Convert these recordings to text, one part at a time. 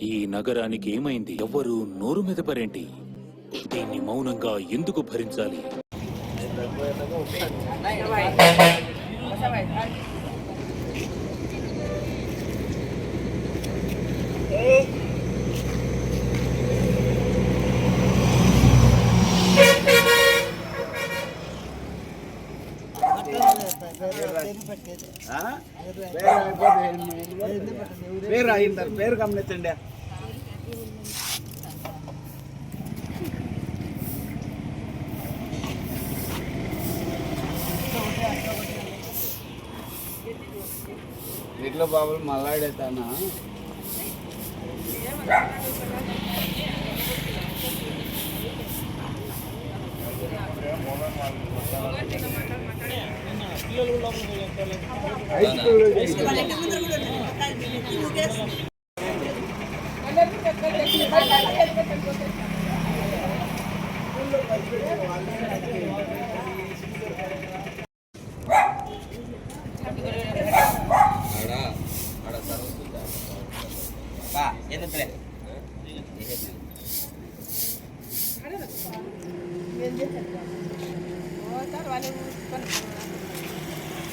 ఈ నగరానికి ఏమైంది? ఎవ్వరూ నోరు మీద పరేంటి దీన్ని మౌనంగా ఎందుకు భరించాలి? పేరు అయింటారు పేరు గమనించండి ఇట్లా బాబులు మల్లాడేతానా హై స్కూల్ ಎಂದು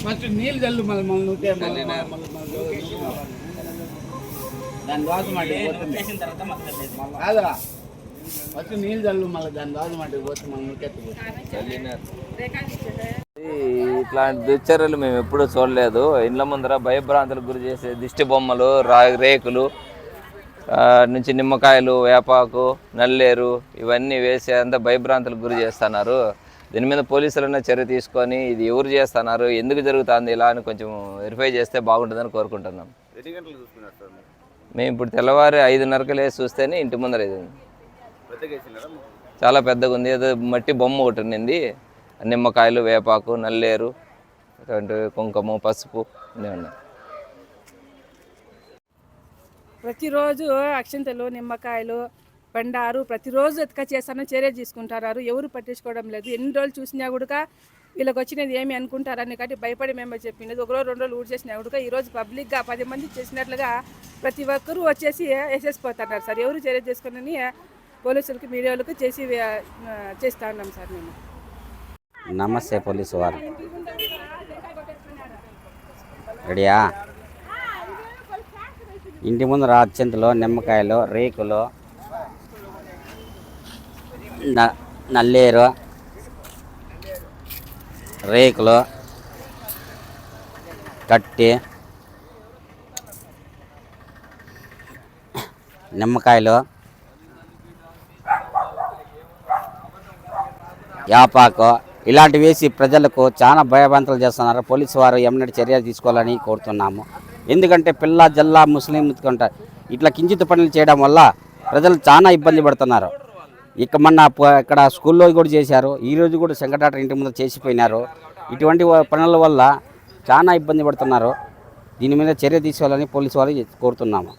ఫస్ట్ నీళ్ళు చల్లు మళ్ళీ మళ్ళీ నువ్వుతే మళ్ళీ దాని దోశ మాటికి పోతుంది కాదురా ఫస్ట్ నీళ్ళు చల్లు మళ్ళీ దాని పోతే ఇట్లాంటి దుశ్చర్యలు మేము ఎప్పుడూ చూడలేదు. ఇండ్ల ముందర భయభ్రాంతులకు గురి చేసే దిష్టి బొమ్మలు రా రేకులు ఆ, నుంచి నిమ్మకాయలు వేపాకు నల్లేరు ఇవన్నీ వేసి అంతా భయభ్రాంతులకు గురి చేస్తున్నారు. దీని మీద పోలీసులన్నా చర్య తీసుకొని ఇది ఎవరు చేస్తున్నారు ఎందుకు జరుగుతుంది ఇలా అని కొంచెం వెరిఫై చేస్తే బాగుంటుందని కోరుకుంటున్నాం. మేము ఇప్పుడు తెల్లవారి ఐదున్నరకు లేసి చూస్తేనే ఇంటి ముందర ఇది చాలా పెద్దగా ఉంది. ఏదో మట్టి బొమ్మ ఒకటి ఉన్నింది. నిమ్మకాయలు వేపాకు నల్లేరు కుంకుమ పసుపు అన్నీ ఉన్నాయి. ప్రతిరోజు అక్షంతలు నిమ్మకాయలు బండారు ప్రతిరోజు ఎత్తుక చేస్తాను చర్య తీసుకుంటారు. ఎవరు పట్టించుకోవడం లేదు. ఎన్ని రోజులు చూసినా కూడా వీళ్ళకి వచ్చినది ఏమి అనుకుంటారని కాబట్టి భయపడి మేము చెప్పినది ఒక రోజు రెండు రోజులు ఊడి చేసినా కూడా ఈరోజు పబ్లిక్గా పది మంది చేసినట్లుగా ప్రతి ఒక్కరూ వచ్చేసి వేసేసిపోతున్నారు సార్. ఎవరు చర్య తీసుకుని పోలీసులకి మీడియాలకు చేసి చేస్తా ఉన్నాం సార్ మేము. నమస్తే పోలీసు వారు. రెడీయా? ఇంటి ముందర అత్యంతలో నిమ్మకాయలు రేకులు న- నల్లేరు రేకులు కట్టి నిమ్మకాయలు యాపాకు ఇలాంటివి వేసి ప్రజలకు చాలా భయభ్రాంతలు చేస్తున్నారు. పోలీసు వారు ఎమ్మటి చర్యలు తీసుకోవాలని కోరుతున్నాము. ఎందుకంటే పిల్ల జల్లా ముస్లిం ఉంటారు ఇట్లా కించిత పనులు చేయడం వల్ల ప్రజలు చాలా ఇబ్బంది పడుతున్నారు. ఇక మొన్న ఇక్కడ స్కూల్లో కూడా చేశారు. ఈరోజు కూడా శంకటాటర్ ఇంటి ముందు చేసిపోయినారు. ఇటువంటి పనుల వల్ల చాలా ఇబ్బంది పడుతున్నారు. దీని మీద చర్య తీసుకోవాలని పోలీసు వారు కోరుతున్నాము.